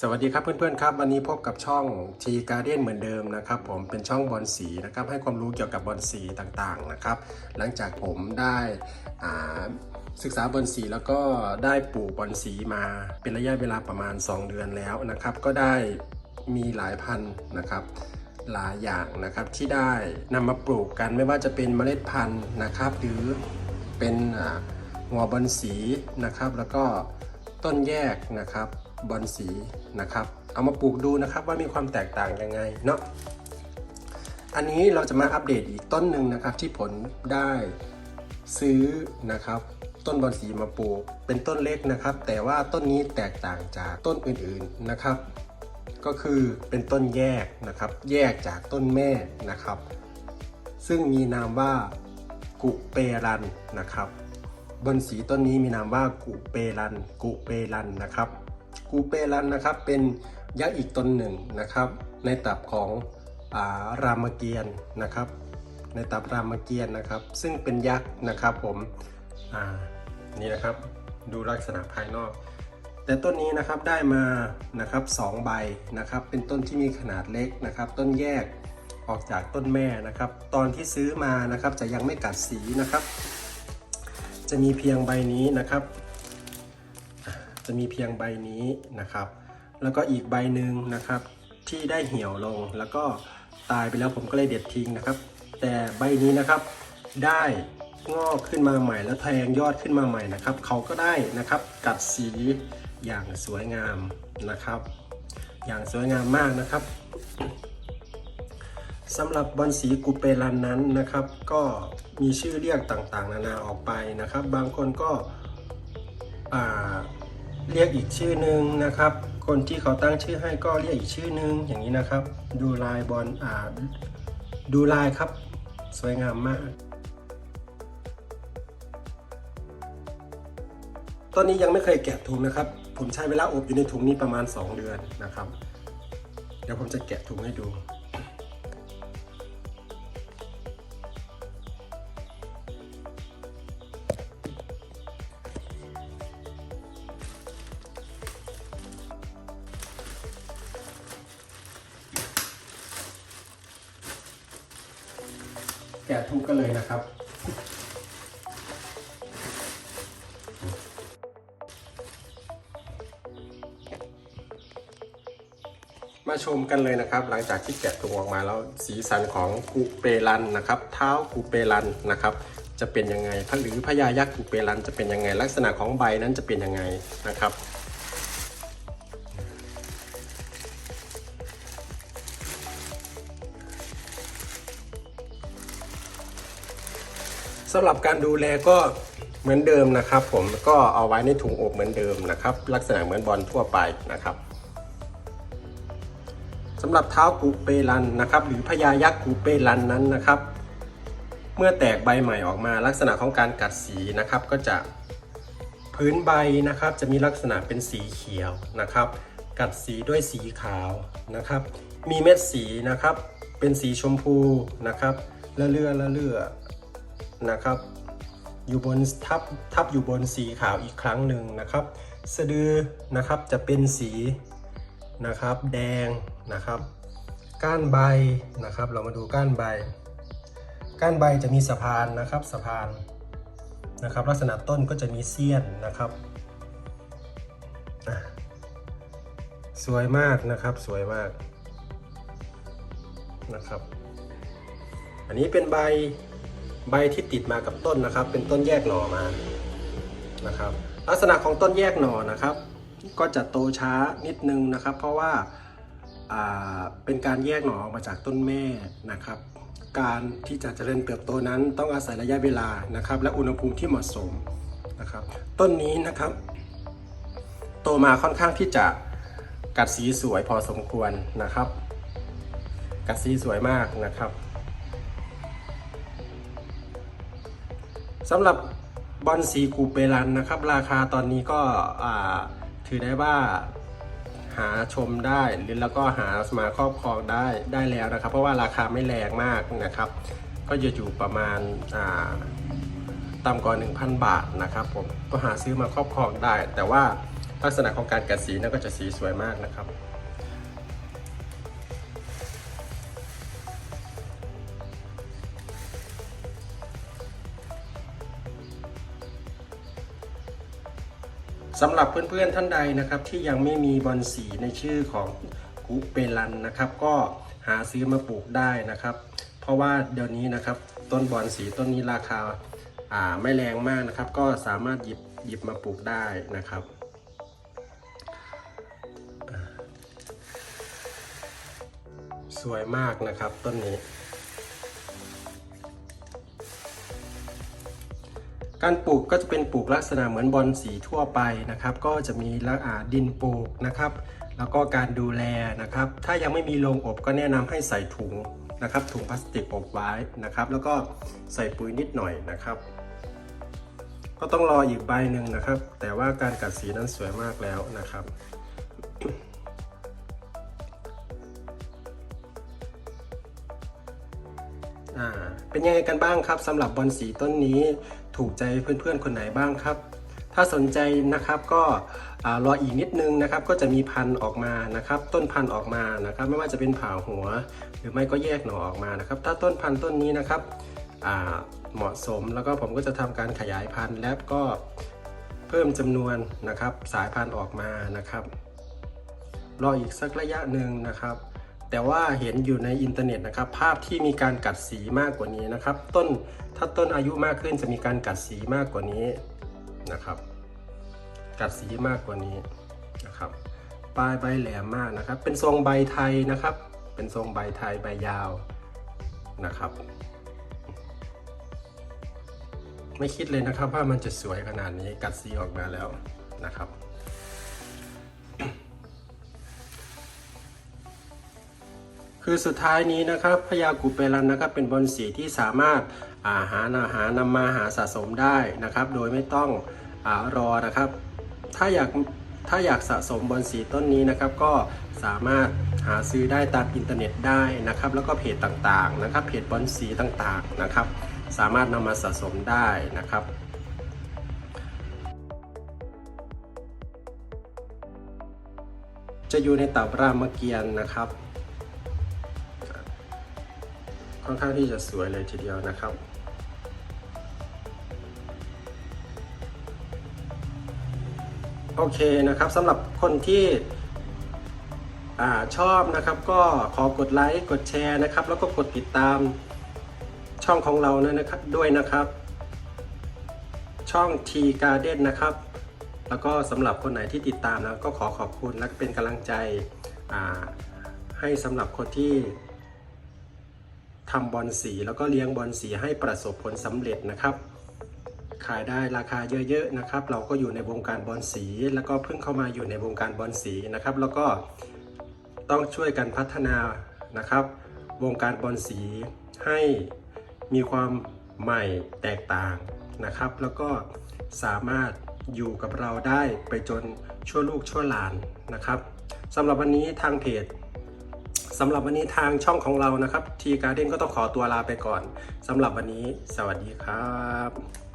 สวัสดีครับเพื่อนๆครับวันนี้พบกับช่อง T Garden เหมือนเดิมนะครับ ผมเป็นช่องบอลสีนะครับให้ความรู้เกี่ยวกับบอลสีต่างๆนะครับ หลังจากผมได้ศึกษาบอลสีแล้วก็ได้ปลูกบอลสีมาเป็นระยะเวลาประมาณ 2 เดือนแล้วนะครับ ก็ได้มีหลายพันธุ์นะครับหลายอย่างนะครับที่ได้นำมาปลูกกันไม่ว่าจะเป็นเมล็ดพันธุ์นะครับ หรือเป็นหัวบอลสีนะครับ แล้วก็ต้นแยกนะครับ บอลสีนะครับ เอามาปลูกดูนะครับว่ามีความแตกต่างยังไงเนาะอันนี้เราจะมาอัปเดตอีกต้นหนึ่งนะครับ ที่ผลได้ซื้อนะครับ ต้นบอลสีมาปลูกเป็นต้นเล็กนะครับ แต่ว่าต้นนี้แตกต่างจากต้นอื่นๆนะครับ ก็คือเป็นต้นแยกนะครับ แยกจากต้นแม่นะครับ ซึ่งมีนามว่ากุเปรันนะครับบอนสีต้นนี้มีนามว่ากุเปรันกุเปรันนะครับ กุเปรันนะครับ เป็นยักษ์อีกตนหนึ่งนะครับ ในตับของอารามเกียรติ์นะครับ ในตับรามเกียรติ์นะครับ ซึ่งเป็นยักษ์นะครับผมนี่นะครับดูลักษณะภายนอก แต่ต้นนี้นะครับได้มานะครับสองใบนะครับ เป็นต้นที่มีขนาดเล็กนะครับ ต้นแยกออกจากต้นแม่นะครับ ตอนที่ซื้อมานะครับจะยังไม่กัดสีนะครับ จะมีเพียงใบนี้นะครับ จะมีเพียงใบนี้นะครับ แล้วก็อีกใบหนึ่งนะครับ ที่ได้เหี่ยวลงแล้วก็ตายไปแล้วผมก็เลยเด็ดทิ้งนะครับ แต่ใบนี้นะครับได้งอกขึ้นมาใหม่แล้วแทงยอดขึ้นมาใหม่นะครับ เขาก็ได้นะครับกัดสีอย่างสวยงามนะครับ อย่างสวยงามมากนะครับสำหรับบอลสีกุเปรันนั้นนะครับ ก็มีชื่อเรียกต่างๆ นานาออกไปนะครับ บางคนก็อ่า เรียกอีกชื่อหนึ่งนะครับ คนที่เขาตั้งชื่อให้ก็เรียกอีกชื่อหนึ่งอย่างนี้นะครับ ดูลายบอลอ่าดูลายครับ สวยงามมาก ต้นนี้ยังไม่เคยแกะถุงนะครับ ผมใช้เวลาอบอยู่ในถุงนี้ประมาณ 2 เดือนนะครับ เดี๋ยวผมจะแกะถุงให้ดู แกะถุกันเลยนะครับ มาชมกันเลยนะครับ หลังจากที่แกะถุงออกมาแล้วสีสันของกูเปรันนะครับ เท้ากูเปรันนะครับ จะเป็นยังไงหรือพญายักษ์กูเปรันจะเป็นยังไง ลักษณะของใบนั้นจะเป็นยังไงนะครับ สำหรับการดูแลก็เหมือนเดิมนะครับ ผมก็เอาไว้ในถุงอบเหมือนเดิมนะครับ ลักษณะเหมือนบอลทั่วไปนะครับสำหรับเท้ากูเปรันนะครับ หรือพญายักษ์กูเปรันนั้นนะครับ เมื่อแตกใบใหม่ออกมาลักษณะของการกัดสีนะครับ ก็จะพื้นใบนะครับ จะมีลักษณะเป็นสีเขียวนะครับ กัดสีด้วยสีขาวนะครับ มีเม็ดสีนะครับ เป็นสีชมพูนะครับละเลือละเลือ นะครับ อยู่บนทับทับอยู่บนสีขาวอีกครั้งหนึ่งนะครับ สะดือนะครับจะเป็นสีนะครับแดงนะครับ ก้านใบนะครับ เรามาดูก้านใบ ก้านใบจะมีสะพานนะครับสะพานนะครับ ลักษณะต้นก็จะมีเสี้ยนนะครับสวยมากนะครับสวยมากนะครับ อันนี้เป็นใบ ใบที่ติดมากับต้นนะครับ เป็นต้นแยกหน่อมานะครับ ลักษณะของต้นแยกหน่อนะครับ ก็จะโตช้านิดนึงนะครับ เพราะว่าอ่าเป็นการแยกหน่อออกมาจากต้นแม่นะครับ การที่จะเจริญเติบโตนั้นต้องอาศัยระยะเวลานะครับ และอุณหภูมิที่เหมาะสมนะครับ ต้นนี้นะครับ โตมาค่อนข้างที่จะกัดสีสวยพอสมควรนะครับ กัดสีสวยมากนะครับ สำหรับบอลสีกูเปรันนะครับ ราคาตอนนี้ก็ถือได้ว่าหาชมได้หรือแล้วก็หามาครอบครองได้ได้แล้วนะครับ เพราะว่าราคาไม่แรงมากนะครับ ก็จะอยู่ประมาณาต่ำกว่า 1,000 บาทนะครับผมก็หาซื้อมาครอบครองได้ แต่ว่าลักษณะของการกัดสีนั่นก็จะสีสวยมากนะครับ สำหรับเพื่อนๆท่านใดนะครับที่ยังไม่มีบอนสีในชื่อของกุเปรันนะครับ ก็หาซื้อมาปลูกได้นะครับ เพราะว่าเดี๋ยวนี้นะครับต้นบอนสีต้นนี้ราคาอ่าไม่แรงมากนะครับ ก็สามารถหยิบหยิบมาปลูกได้นะครับสวยมากนะครับต้นนี้ การปลูกก็จะเป็นปลูกลักษณะเหมือนบอลสีทั่วไปนะครับ ก็จะมีละอ่าดินปลูกนะครับ แล้วก็การดูแลนะครับ ถ้ายังไม่มีโรงอบก็แนะนำให้ใส่ถุงนะครับ ถุงพลาสติกอบไว้นะครับ แล้วก็ใส่ปุ๋ยนิดหน่อยนะครับ ก็ต้องรออีกใบหนึ่งนะครับ แต่ว่าการกัดสีนั้นสวยมากแล้วนะครับเป็นยังไงกันบ้างครับสำหรับบอลสีต้นนี้ ถูกใจเพื่อนๆคนไหนบ้างครับ ถ้าสนใจนะครับก็รออีกนิดนึงนะครับ ก็จะมีพันธุ์ออกมานะครับ ต้นพันธุ์ออกมานะครับ ไม่ว่าจะเป็นผ่าหัว หรือไม่ก็แยกหน่อออกมานะครับ ถ้าต้นพันธุ์ต้นนี้นะครับเหมาะสมแล้วก็ผมก็จะทำการขยายพันธุ์และก็เพิ่มจำนวนนะครับ สายพันธุ์ออกมานะครับ รออีกสักระยะหนึ่งนะครับ แต่ว่าเห็นอยู่ในอินเทอร์เน็ตนะครับภาพที่มีการกัดสีมากกว่านี้นะครับ ต้นถ้าต้นอายุมากขึ้นจะมีการกัดสีมากกว่านี้นะครับ กัดสีมากกว่านี้นะครับปลายใบแหลมมากนะครับ เป็นทรงใบไทยนะครับ เป็นทรงใบไทยใบยาวนะครับ ไม่คิดเลยนะครับว่ามันจะสวยขนาดนี้กัดสีออกมาแล้วนะครับ คือสุดท้ายนี้นะครับพญากุเปรันนะครับเป็นบอลสีที่สามารถอาหารอาหารนำมาหาสะสมได้นะครับ โดยไม่ต้องอรอนะครับ ถ้าอยากถ้าอยากสะสมบอลสีต้นนี้นะครับ ก็สามารถหาซื้อได้ตามอินเทอร์เน็ตได้นะครับ แล้วก็เพจต่างๆนะครับ เพจบอลสีต่างๆนะครับ สามารถนำมาสะสมได้นะครับจะอยู่ในตับรามเกียรติ์นะครับ ค่อนข้างที่จะสวยเลยทีเดียวนะครับ โอเคนะครับสำหรับคนที่อชอบนะครับก็ขอกดไลค์กดแชร์นะครับ แล้วก็กดติดตามช่องของเรานะครับด้วยนะครับ ช่อง T Garden นะครับ แล้วก็สำหรับคนไหนที่ติดตามนะก็ขอขอบคุณและเป็นกำลังใจให้สำหรับคนที่ ทำบอลสีแล้วก็เลี้ยงบอลสีให้ประสบผลสำเร็จนะครับ ขายได้ราคาเยอะๆนะครับ เราก็อยู่ในวงการบอลสี แล้วก็เพิ่งเข้ามาอยู่ในวงการบอลสีนะครับ แล้วก็ต้องช่วยกันพัฒนานะครับ วงการบอลสีให้มีความใหม่แตกต่างนะครับ แล้วก็สามารถอยู่กับเราได้ไปจนชั่วลูกชั่วหลานนะครับสำหรับวันนี้ทางเพจ สำหรับวันนี้ทางช่องของเรานะครับทีการ์เด้นก็ต้องขอตัวลาไปก่อนสำหรับวันนี้ สวัสดีครับ